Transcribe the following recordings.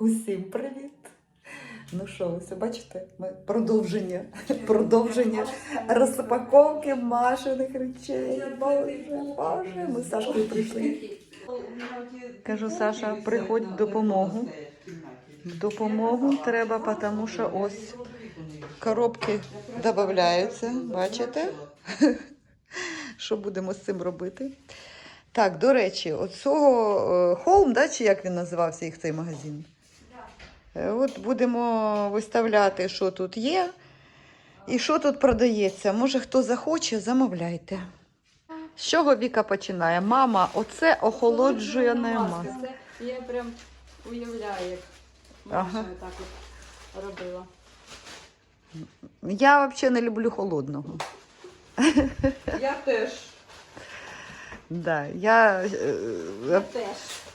Усім привіт! Ну що, ось бачите, ми продовження, продовження розпаковки Машиних речей. Боже, Боже, ми з Сашкою прийшли. Кажу, Саша, приходь в допомогу. В допомогу треба, тому що ось коробки додаються, бачите? Що будемо з цим робити? Так, до речі, оцього холм, да, чи як він називався їх цей магазин? Е, От будемо виставляти, що тут є і що тут продається. Може, хто захоче, замовляйте. З чого Віка починає? Мама, оце охолоджуєна маска. Це я прям уявляю, як Ага. Так от робила. Я взагалі не люблю холодного. Я теж. Да, я, е, Я теж.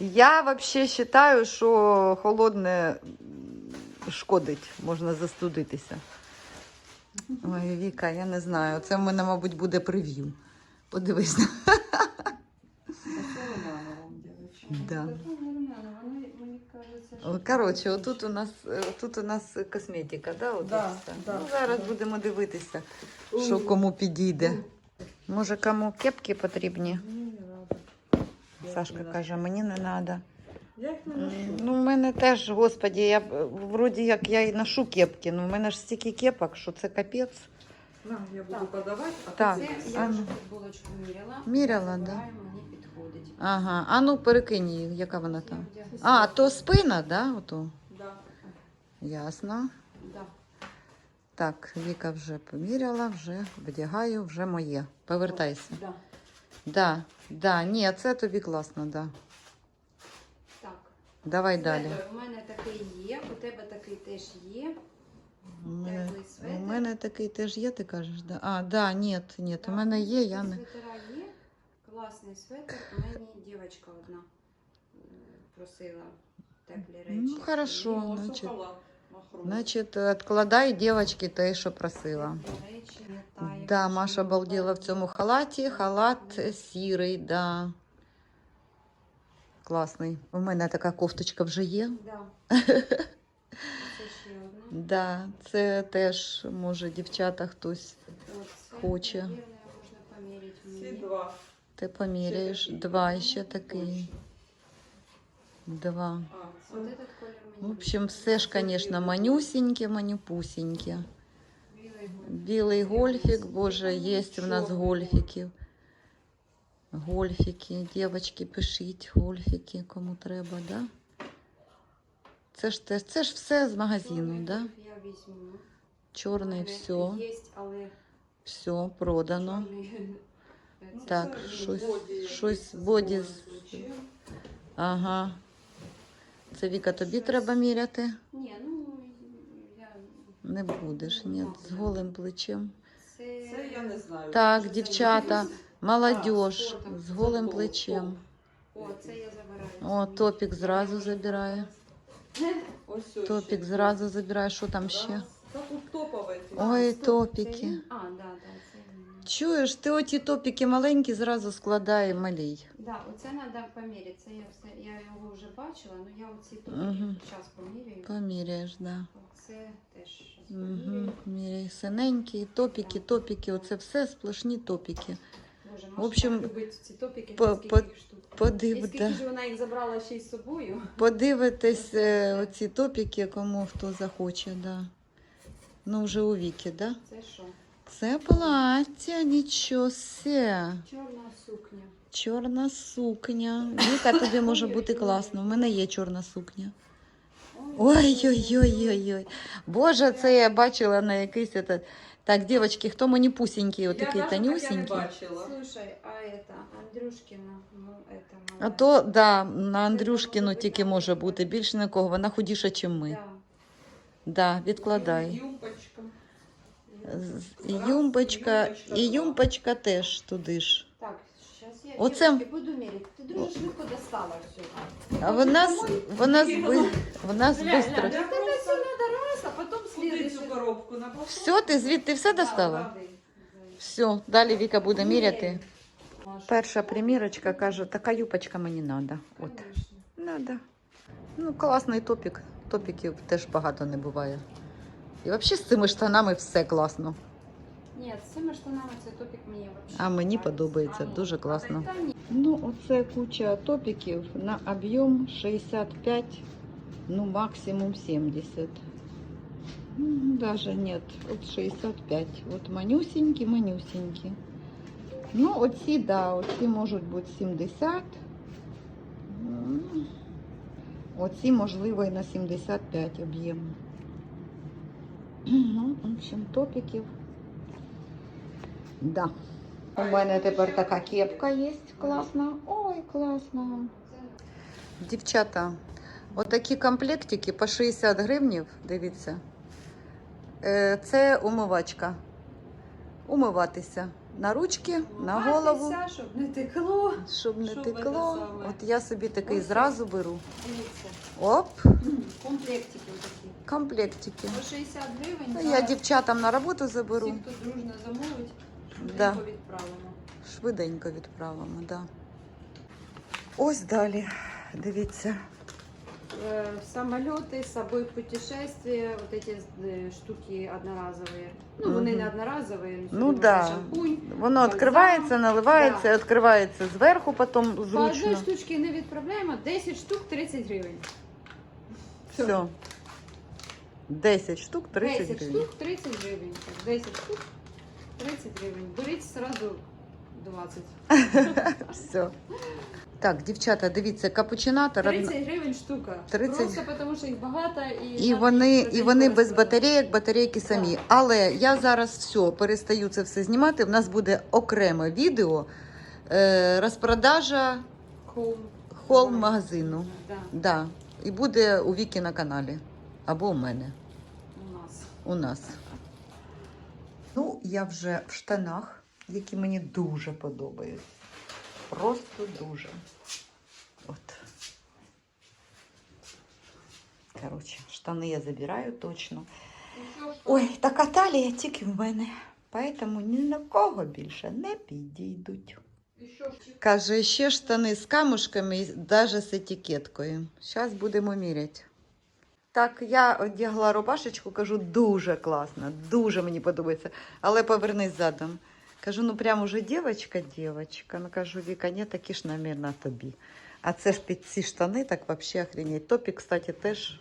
Я взагалі вважаю, що холодне шкодить, можна застудитися. Ой, Віка, я не знаю. Це в мене, мабуть, буде прев'ю. Подивись. Да. Коротше, отут у нас тут у нас косметика, да? От Да, все. да. Ну, зараз будемо дивитися, що кому підійде. Може, кому кепки потрібні? Сашка каже, мені не треба. Я їх не ношу. Ну, в мене теж, господі, я вроді як я і ношу кепки, ну в мене ж стільки кепок, що це капець. На, я буду подавати, а Так. Це я а вже ну. футболочку міряла. Міряла, Забираю, мені підходить. Ага, а ну перекинь її, яка вона там. А, то спина, да? Ото? Да. Ясно. Да. Так, Віка вже поміряла, вже вдягаю, вже моє. Повертайся. Да. Да, да, ні, це тобі класно, да. Так. Давай далі. У мене такий є, у тебе такий теж є. У мене, Теплий светр. у мене такий теж є, ти кажеш, да? А, да, ні, ні, у мене є, я не. Свитера є. Класний светр. Мені дівчинка одна е, просила теплі речі. Ну, хорошо, Ну, значить. Значить, відкладай дівчатки те, що просила. Речі, не та, Да, Маша обалдела в цьому халаті. Халат сірий, да. Класний. У мене така кофточка вже є. Да. Це ще одна. Да, це теж може дівчата хтось. Хоче. можна поміряти мені. два. Ти поміряєш. Ще. Два ще такий. Два. А, це От этот колір В мені. общем, все ж, конечно, манюсіньке, манюпусіньке. Білий гольф. Гольфік, боже, є у нас гольфіків. Гольфіки, дівчатки, пишіть гольфіки, кому треба, да? Це ж, те- це ж все з магазину, Чорний да? Я візьму. Чорний, Мене все, все продано. чорний, Ну, Так, щось- щось боді. Ага. Це Віка, тобі треба міряти? Ні, ну Не будеш, ні, з голим плечем. це, я не знаю. Так, дівчата, молодіж з голим плечем. О, це я забираю. О, топік зразу забирає. Топік зразу забирає. Що там ще? Ой, топіки. А, да, да. Чуєш, ти оті топіки маленькі зразу складай малій. Да, оце треба поміряти. Це я все, я його вже бачила, але я оці топіки зараз поміряю. Поміряєш, да. Оце теж Угу. Міряй синенькі, топіки, топіки, оце все сплошні топіки. Боже, В общем, любить ці топіки, по- скільки по- їх штук. І Подив, скільки да. ж вона їх забрала ще й з собою. Подивитись е, оці топіки, кому хто захоче, да. Ну, вже у віки, да? Це що? Це плаття, нічого се. Чорна сукня. Чорна сукня. Віка, тобі може бути класно. У мене є чорна сукня. Ой-ой-ой-ой-ой. Боже, це я бачила на якийсь. Это... Так, дівчатки, хто мені пусінький, Я отакий навіть таке не тонюсінький. бачила. Слушай, а это Андрюшкина, ну это А мала. то, да, на Андрюшкіну тільки може бути. Більше нікого. Вона худіша, ніж ми. Да. Да, відкладай. Юбочка. З- І юмпочка, і юмпочка теж туди ж. Оце- дівчатки, буду міряти. Ти дуже швидко достала все. А вона, з- вона, зби, вона швидко. глянь, Тебе все надо раз, а потім Куди цю коробку на балкон? Все, ти звідти все достала? Все, далі Віка буде міряти. Перша примірочка каже, така юпочка мені треба. От. Надо. Ну, класний топік. топіків теж багато не буває. І взагалі з цими штанами все класно. Ні, з цими штанами цей топік мені взагалі. А мені подобається. подобається, А, ні. дуже класно. Та ні. Ну, оце куча топіків на об'єм 65, ну максимум 70. М, Даже нет, от 65. От манюсенькі, манюсенькі. Ну, оці, да, оці можуть бути 70. М, Оці, можливо, і на 75 об'єм. Ну, в общем, топіків. Да. У мене тепер така кепка є класна. Ой, класно. Дівчата, отакі комплектики по 60 гривнів, дивіться. Е, Це умивачка. Умиватися на ручки, на голову, Умиватися, щоб не текло. щоб не щоб текло. От я собі такий Ось. зразу беру. Дивіться. Оп, Комплектики такі. комплектики. По 60 гривень. Я дівчатам на роботу заберу. Всі, хто дружно замовить, Да. швиденько відправимо. Швиденько відправимо, да. Ось далі. Дивіться. Э, самолеты, с собой путешествия, вот эти э, штуки одноразовые. Ну, вони Мгм. не одноразовые. ну, Ну сюди да. можна шампунь. Воно Бальзам. відкривається, наливається, відкривається зверху, потім По одній зручно. штучці не відправляємо, 10 штук 30 гривень. Все. 10 штук, 30 10 гривень. штук 30 гривень. Так, 10 штук 30 гривень. Беріть сразу 20. Все. Так, дівчата, дивіться, капучинатор. 30 гривень штука. 30. Просто тому, що їх багато і, І вони, і вони без батарейок, батарейки самі. Так. Але я зараз все перестаю це все знімати. У нас буде окреме відео е, розпродажа Home. холм магазину. Да, Да. І буде у Вікі на каналі. Або у мене. у нас. у нас. Ну, я вже в штанах, які мені дуже подобаються. Просто дуже. От. Коротше, штани я забираю точно. Ой, така талія тільки в мене. Поэтому ні на кого більше не підійдуть. Каже, ще штани з камушками, і навіть з етикеткою. Зараз будемо міряти. Так, я одягла рубашечку, кажу, дуже класно, дуже мені подобається. Але повернись задом. Кажу, ну прям уже дівчинка, дівчинка. Ну кажу, Віка, ні, такі ж намір на тобі. А це ж під ці штани, так взагалі охренеть. Топік, кстати, теж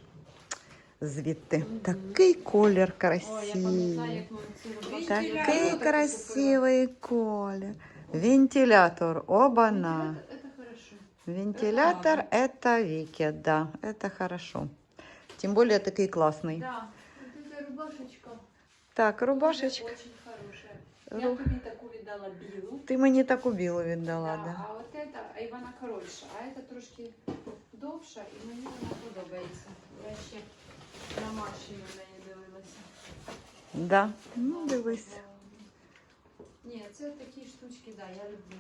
звідти. Мгм. Такий колір Ой, я пам'ятаю, красивий. як ми ці робили. Такий красивий колір. Вентилятор, оба-на. Это, это хорошо. Вентилятор это Вики, да, это хорошо. Тем более такий классный. Да, вот эта рубашечка. Так, рубашечка. Очень хорошая. Я Ру- тобі таку віддала білу. Ти мені таку білу віддала, Да, да. А от эта, а і вона коротша, а эта трошки довша, і мені вона подобається. Я ще на Маші на неї дивилася. Да. Ну, дивись. Ні, це такі штучки, да, я люблю.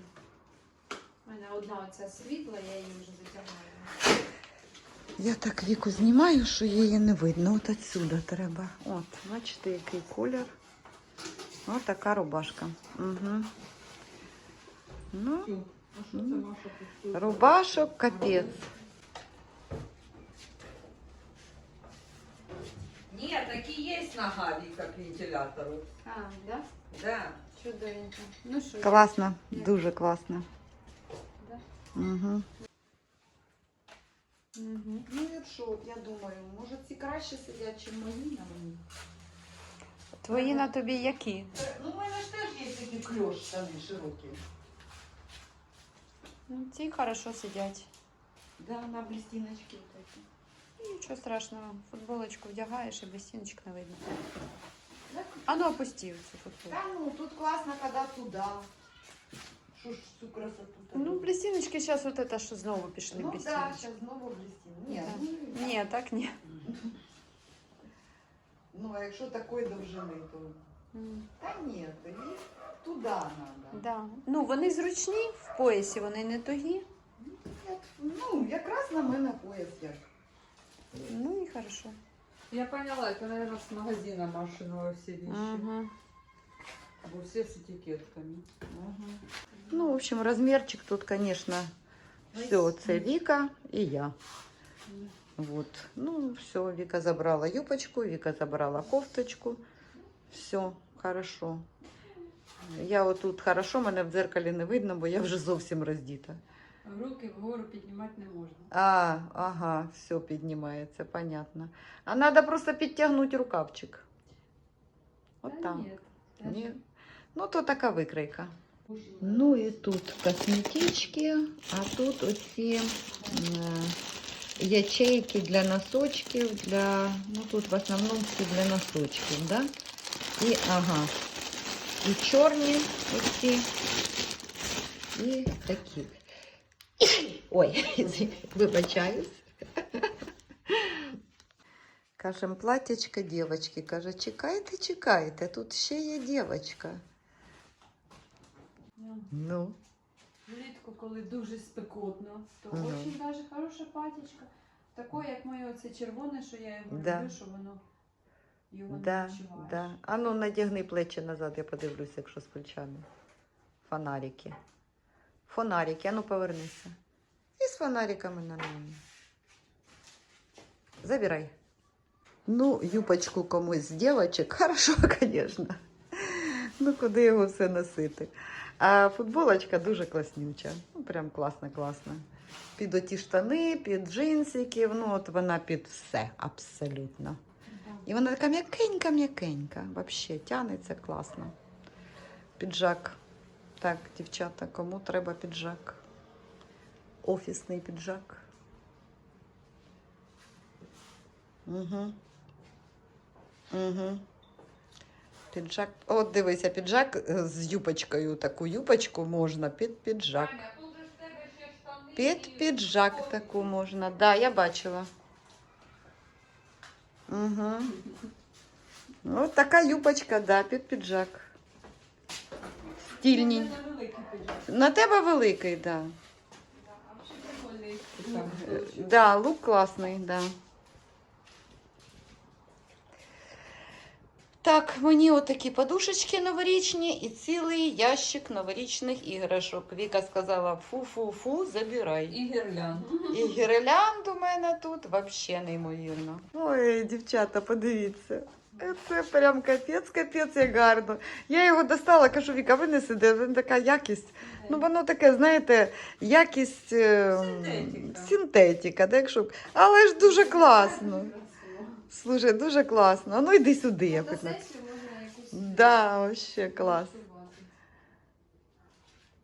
У мене одна оця світла, я її вже затягаю. Я так віку знімаю, що її не видно. От отсюда треба. От, бачите, який колір. Ось така рубашка. Угу. Ну, А що це Маша тут? рубашок капець. Ні, такі є нога Віка к вентилятору. А, да? Да. Чудовенько. Ну що, Класно, дуже класно. Да? Угу. Угу. Ну і що, я думаю, може ці краще сидять, ніж мої на мені. Твої на тобі які? Ну, у мене ж теж є такі кльош штани широкі. Ну, ці хорошо сидять. Да, на блістіночки такі. Ну, Нічого страшного. Футболочку вдягаєш і без стіночок не видно. А ну опусти цю футболку. Та ну, тут класно, коли туди. Що ж цю красоту? Ну, блістіночки зараз от це, що знову пішли ну да, зараз знову блістін. Ні, Да. ну, Ні, так ні. ну, а якщо такої довжини, то... М, Та ні, тоді туди треба. Да. Ну, вони зручні в поясі, вони не тугі. Ну, якраз на мене пояс як. Ну і хорошо. Я поняла, это, наверное, с магазина Машиного все вещи. Угу. Бо все с этикетками. Ну, в общем, розмірчик тут, звісно, все, це Віка і я. Вот. Ну, все, Вика забрала юбочку, Вика забрала кофточку. Все, хорошо. Я отут хорошо, мене в дзеркалі не видно, бо я вже зовсім роздіта. Руки вгору піднімати не можна. А, ага, все піднімається, понятно. А треба просто підтягнути рукавчик. От Та там. ні. Ні. Ну, то така викройка. Боже. Ну і тут косметички, а тут оці е, ячейки для носочків, для, ну тут в основному всі для носочків, да? І ага. І чорні оці, і такі. Ой, вибачаюсь. Кажем, платячка дівчатки. Каже, чекайте, чекайте, тут ще є дівчатка. Ну, Ну. Влітку, коли дуже спекотно, то Мгм. дуже даже хороша патічка. Такое, як моє оце червоне, що я його Да. люблю, що воно його Да, не відчуваєш. да. А ну надягни плечі назад, я подивлюся, якщо з плечами. Фонарики. Фонарики, а ну повернися. І з фонариками нормально. Забирай. Ну, юбочку комусь з дівчаток, хорошо, звісно. Ну, куди його все носити. А футболочка дуже класнюча. Ну, прям класна, класна. Під оті штани, під джинсиків, ну от вона під все абсолютно. І вона така м'якенька, м'якенька. Взагалі тянеться класно. Піджак. Так, дівчата, кому треба піджак? Офісний піджак. Угу. Угу. Піджак. От дивися, піджак е, з юбочкою. Таку юбочку можна під піджак. Під піджак таку можна. Да, я бачила. Угу. Ну, така юбочка, да, під піджак. Стільні. Це на тебе великий, да. Да. Е. Да, лук класний, да. Так, мені отакі подушечки новорічні і цілий ящик новорічних іграшок. Віка сказала: фу-фу-фу, забирай. І гірлянду. І гірлянд у мене тут взагалі неймовірно. Ой, дівчата, подивіться. Це прям капець, капець, як гарно. Я його достала, кажу, Віка, винеси, де він така якість. Ну, воно таке, знаєте, якість е, Синтетика. синтетика, так, щоб... але ж дуже класно. Слушай, дуже класно. Ну йди сюди, я на можна якусь. Да, вообще клас.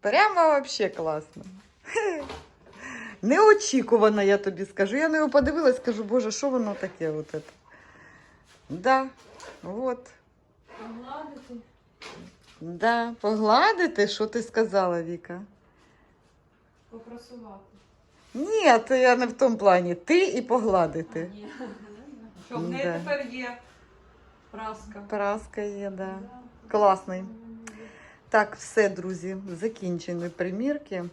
Прямо вообще класно. Неочікувано, я тобі скажу. Я на його подивилась, скажу, боже, що воно таке? От це? Да, от. Погладити. Да, погладити, що ти сказала, Віка? Попрасувати. Ні, то я не в тому плані. Ти і погладити. А, ні. Що в неї Да. тепер є праска. Праска є, да. Да. Класний. Так, все, друзі, закінчені примірки.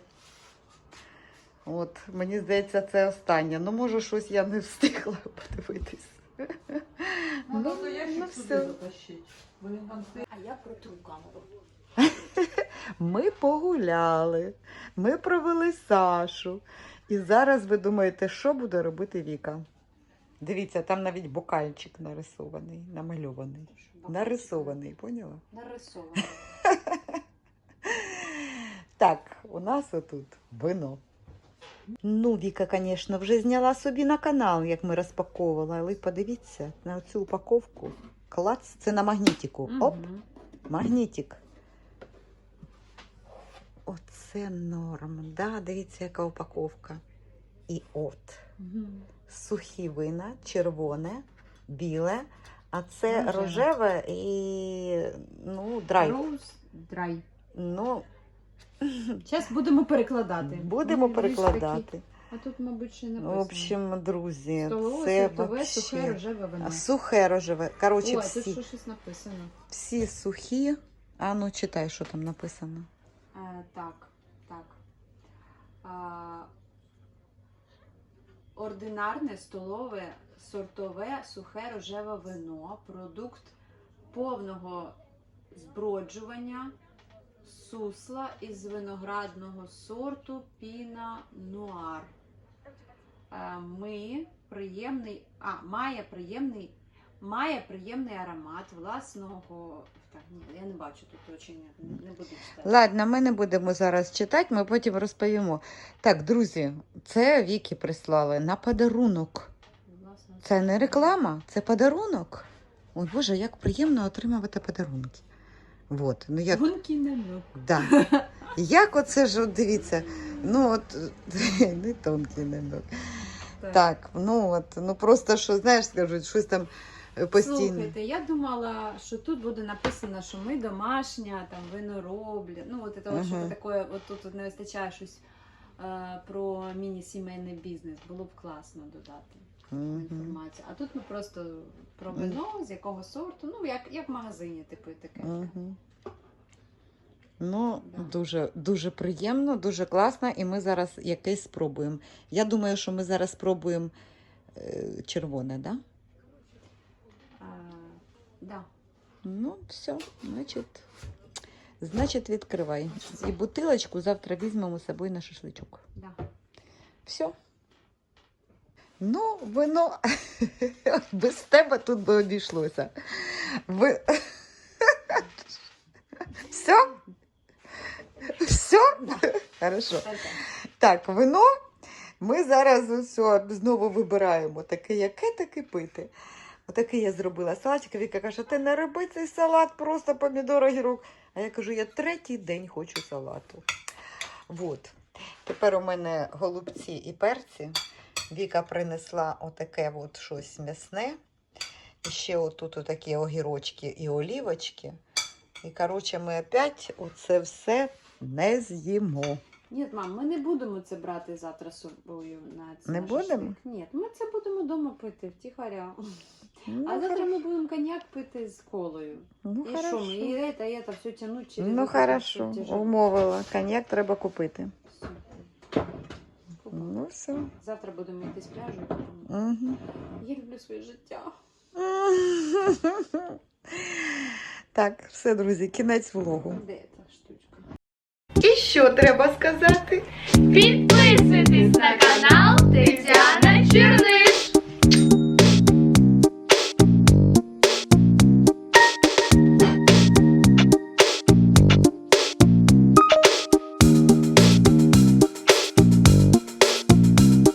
От, мені здається, це останнє. Ну, може, щось я не встигла подивитись. Ну, ну, то я ну, все. там А я протру камеру. Ми погуляли, ми провели Сашу. І зараз ви думаєте, що буде робити Віка? Дивіться, там навіть бокальчик нарисований, намальований. Нарисований, поняла? Нарисовано. Так, у нас отут вино. Ну, Віка, звісно, вже зняла собі на канал, як ми розпаковували, але подивіться на цю упаковку. Клац, це на магнітику. Оп, магнітик. Оце норм. Да, дивіться, яка упаковка. І от. Мгм. Сухі вина, червоне, біле, а це Рожеве. рожеве і ну, драй. Роуз драй. Ну, Зараз будемо перекладати. будемо більш перекладати. А тут, мабуть, ще не В общем, друзі, Столове, це сортове, сухе, рожеве вино. Сухе рожеве. Коротше, Ой, тут всі, що щось написано. всі сухі. А ну читай, що там написано. Е, так, так. А, ординарне столове сортове сухе рожеве вино, продукт повного зброджування сусла із виноградного сорту Піна Нуар. Е, Ми приємний, а, має приємний, має приємний аромат власного. Так, ні, я не бачу тут точення, не буду читати. Ладно, ми не будемо зараз читати, ми потім розповімо. Так, друзі, це Вікі прислали на подарунок. Власного Це не реклама, це подарунок. Ой, Боже, як приємно отримувати подарунки. Вот, ну як, Гонки намек. да. як оце ж, от дивіться, ну от, не тонкий намек. Так, ну от, ну просто що, знаєш, скажуть, щось там постійно. Слухайте, я думала, що тут буде написано, що ми домашня, там виноробля. Ну, от це, от, щоб Мгм. таке, от тут от не вистачає щось е, про міні-сімейний бізнес. Було б класно додати Мгм. інформацію. А тут ми просто про вино, з якого сорту, ну як, як в магазині, типу, таке. Мгм. Ну, Да. дуже, дуже приємно, дуже класно, і ми зараз якесь спробуємо. Я думаю, що ми зараз спробуємо е, червоне, да? Да. Ну, все, значить, значить, відкривай. І бутилочку завтра візьмемо з собою на шашличок. Да. Все. Ну, вино без тебе тут би обійшлося. Ви... Все? Все? Хорошо. Так, Так, вино ми зараз усе знову вибираємо. Таке, яке таке пити. Отакий я зробила салатик. Віка каже, ти не роби цей салат, просто помідор, огірок. А я кажу, я третій день хочу салату. Вот. Тепер у мене голубці і перці. Віка принесла отаке от щось м'ясне. І ще отут отакі огірочки і олівочки. І, коротше, ми опять оце все не з'їмо. Ні, мам, ми не будемо це брати завтра з собою на це Не будемо? Ні, ми це будемо вдома пити втіхаря. Ну, А завтра хоро- ми будемо коньяк пити з колою. ну, і що, хорошо. ми і это, і это все тягнуть через Ну, это, хорошо, всё тяжело. умовила. Коньяк треба купити. Все. Купа. Ну, все. Завтра будемо йти з пляжу. і купимо. Угу. Я люблю своє життя. Так, все, друзі, кінець влогу. Де ця штучка? І що треба сказати? Підписуйтесь на канал Тетяна Черниш.